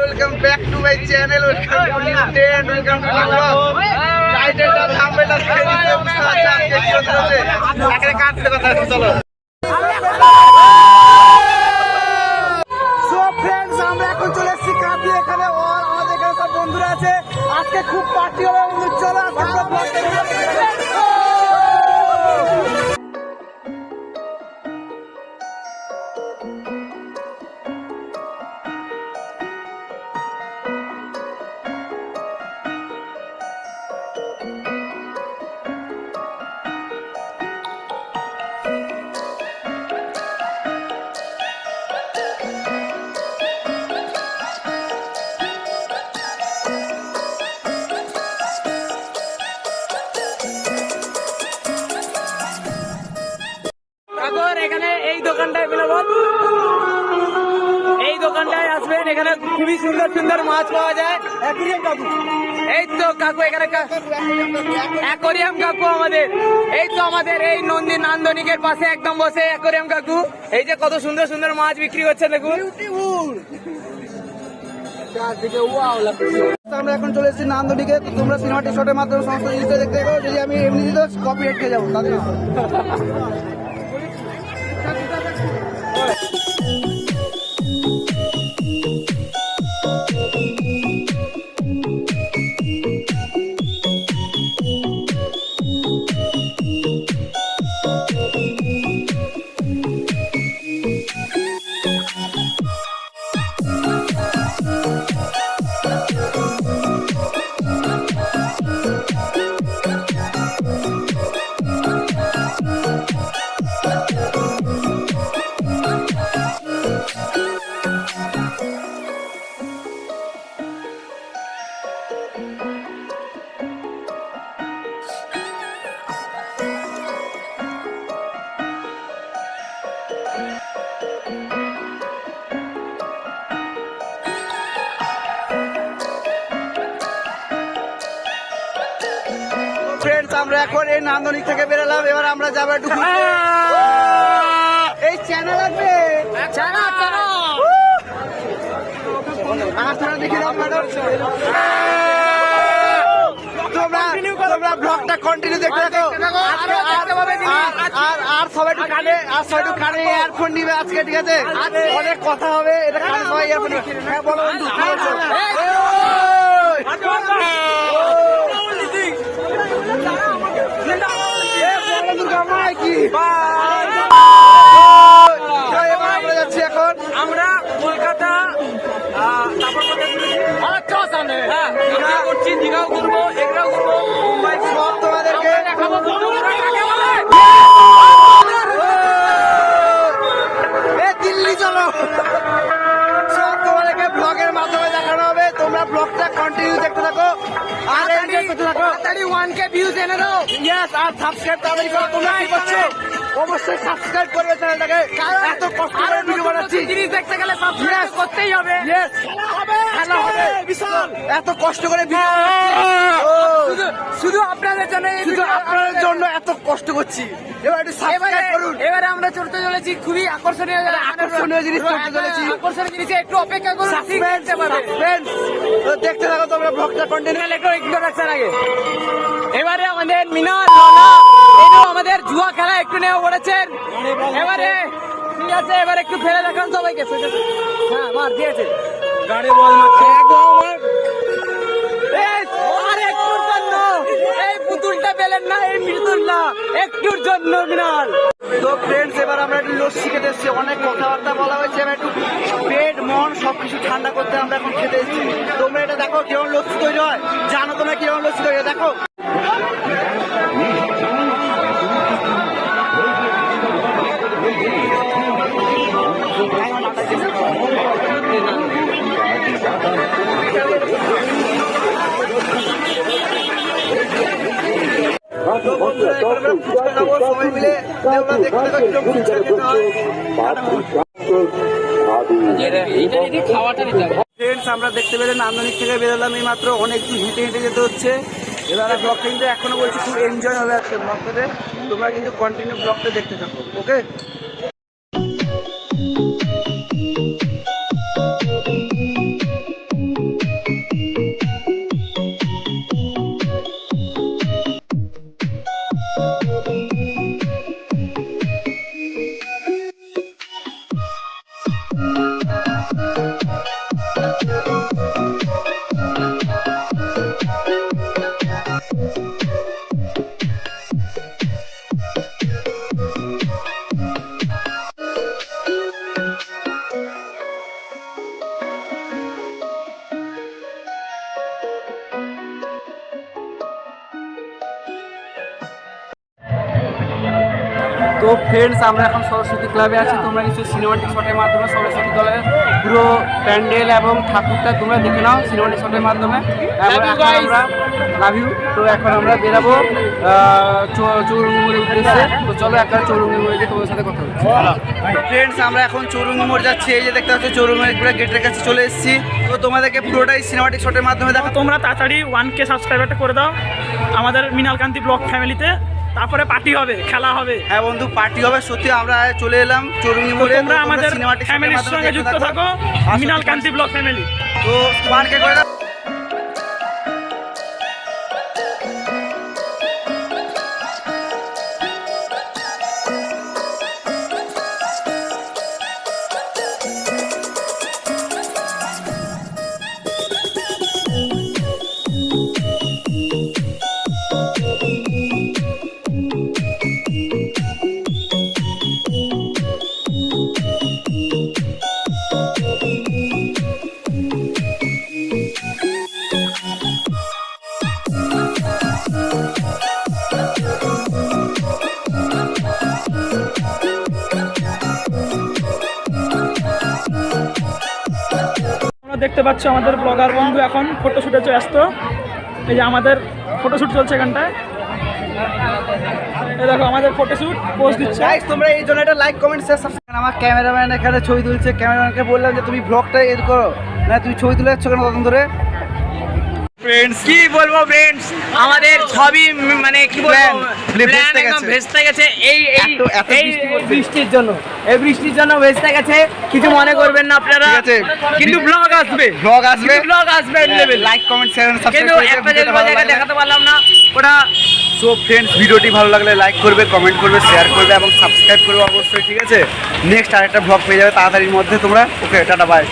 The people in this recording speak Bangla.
Welcome back to my channel welcome to new trend welcome to blog টাইটেলটা থাম্বনেলটা দেখে দিতে বুঝতে আজকে এখানে কাটতে কথা চলো। এখন সব বন্ধুরা আছে। আজকে খুব পার্টি হবে চলো আজকে দোকানটায় মিলাবত এই দোকানটায় আসবেন এখানে খুবই সুন্দর সুন্দর মাছ পাওয়া যায়। এই তো কাকু এখানে অ্যাকোরিয়াম কাকু আমাদের। এই তো আমাদের এই নন্দী নান্দনিকের পাশে একদম বসে অ্যাকোরিয়াম কাকু। এই যে কত সুন্দর সুন্দর মাছ বিক্রি করছে দেখুন। আমরা এখন চলে এসেছি নান্দনিকে। তোমরা সিনেমাটিক শটের মাধ্যমে সমস্ত জিনিসটা দেখতে পাবো যদি আমি এমনি দিতে কপি হেটকে যাব তাদের ফ্রেন্ডস আমরা এখন এই নান্দনিক থেকে বেরোলাম এবার আমরা যাব একটু এই চ্যানেল আসবে আপনারা দেখে নাও ম্যাডাম তোমরা তোমরা ব্লগটা কন্টিনিউ দেখতে থাকো আর সবাই একটু কানে আর সবাই একটু কানে ইয়ারফোন নিবে আজকে ঠিক আছে অনেক কথা হবে এটা কানে সবাই ইয়ারফোন হ্যাঁ বলো বন্ধু 拜。拜 ভিউজ এনে দাও। ইয়েস আর সাবস্ক্রাইব তাড়াতাড়ি করো তোমরা কি করছ? অবশ্যই সাবস্ক্রাইব করবে চ্যানেলটাকে। এত কষ্ট করে জিনিস দেখতে গেলে সাবস্ক্রাইব. করতেই হবে। খেলা হবে বিশাল। এত কষ্ট করে ভিডিও শুধু শুধু আপনাদের জন্য শুধু আপনাদের জন্য এত কষ্ট করছি। এবার একটু সাবস্ক্রাইব করুন। এবারে আমরা চলতে চলেছি খুবই আকর্ষণীয় আকর্ষণীয় জিনিস চলতে চলেছি। আকর্ষণীয় জিনিস একটু অপেক্ষা করুন সাসপেন্স সাসপেন্স তো দেখতে থাকো তোমরা ব্লগটা কন্টিনিউ একটু ইন্ট্রোডাকশন আগে। এবারে আমাদের লোনা আমাদের জুয়া খেলা একটু নেওয়া পড়েছেন এবারে ঠিক আছে এবার একটু ফেলে দেখান সবাইকে। হ্যাঁ মার দিয়েছে। গাড়ি বল একদম আমার একটুর জন্য মিনাল। তো ফ্রেন্ডস এবার আমরা একটু লস্যি খেতে এসেছি অনেক কথাবার্তা বলা হয়েছে এবার একটু পেট মন সবকিছু ঠান্ডা করতে আমরা এখন খেতে এসেছি। তোমরা এটা দেখো কেমন লস্যি তৈরি হয়। জানো তোমরা কীরকম লস্যি তৈরি হয় দেখো। আমরা দেখতে পেলে নান্দনিক থেকে বেরোলাম এই মাত্র অনেক দূর হেঁটে হেঁটে যেতে হচ্ছে। এবার ব্লগটা কিন্তু এখনও বলছি, খুব এনজয় হবে আজকে ব্লগটাতে তোমরা কিন্তু কন্টিনিউ ব্লগটা দেখতে থাকো ওকে তো ফ্রেন্ডস আমরা এখন সরস্বতী ক্লাবে আছি। তোমরা নিশ্চয়ই সিনেমাটিক শটের মাধ্যমে সরস্বতী দলের পুরো প্যান্ডেল এবং ঠাকুরটা তোমরা দেখে নাও সিনেমাটিক শটের মাধ্যমে. আমরা লাভ ইউ তো এখন আমরা বেরাবো চৌরঙ্গি মোড়ের উদ্দেশ্যে। তো চলো একবার চৌরঙ্গি মোড়ে গিয়ে তোমাদের সাথে কথা হচ্ছে ফ্রেন্ডস আমরা এখন চৌরঙ্গি মোড় যাচ্ছি। এই যে দেখতে পাচ্ছ চৌরঙ্গি পুরো গেটের কাছে চলে এসেছি। তো তোমাদেরকে পুরোটাই সিনেমাটিক শটের মাধ্যমে দেখো তোমরা তাড়াতাড়ি ওয়ান কে সাবস্ক্রাইবারটা করে দাও। আমাদের মিনালকান্তি ব্লগ ফ্যামিলিতে তারপরে পার্টি হবে খেলা হবে। হ্যাঁ বন্ধু পার্টি হবে সত্যি আমরা চলে এলাম চরুঙ্গি বলে তোমরা আমাদের ফ্যামিলির সঙ্গে যুক্ত থাকো। মিনালকান্তি ব্লক ফ্যামিলি তো করে দেখতে পাচ্ছ আমাদের ব্লগার বন্ধু এখন ফটোশ্যুটে ব্যস্ত। এই যে আমাদের ফটোশ্যুট চলছে এখানটায়। এই দেখো, আমাদের ফটোশ্যুট পোস্ট দিচ্ছে। তোমরা এই জন্য একটা লাইক কমেন্ট শেয়ার সাবস্ক্রাইব আমার ক্যামেরাম্যান এখানে ছবি তুলছে। ক্যামেরাম্যানকে বললাম যে, তুমি ব্লগটা এড করো। না, তুমি ছবি তুলে যাচ্ছ কেন তখন ধরে? কি বলব ফ্রেন্ডস আমাদের সবই মানে কি বলব ভেস্তে প্ল্যান একদম গেছে। ভেস্তে গেছে। এই এই। বৃষ্টির জন্য এই বৃষ্টির জন্য ভেস্তে গেছে। কিছু মনে করবেন না আপনারা। কিন্তু ব্লগ আসবে। ব্লগ আসবে। ব্লগ আসবে লাইক কমেন্ট শেয়ার সাবস্ক্রাইব একটা জিনিস বজায় দেখাতে পারলাম না। ওটা সো ফ্রেন্ডস ভিডিওটি ভালো লাগলে লাইক করবে কমেন্ট করবে শেয়ার করবে এবং সাবস্ক্রাইব করবে অবশ্যই ঠিক আছে? নেক্সট আরেকটা ব্লগ পেয়ে যাবে তাড়াতাড়ির মধ্যে তোমরা। ওকে টাটা বাই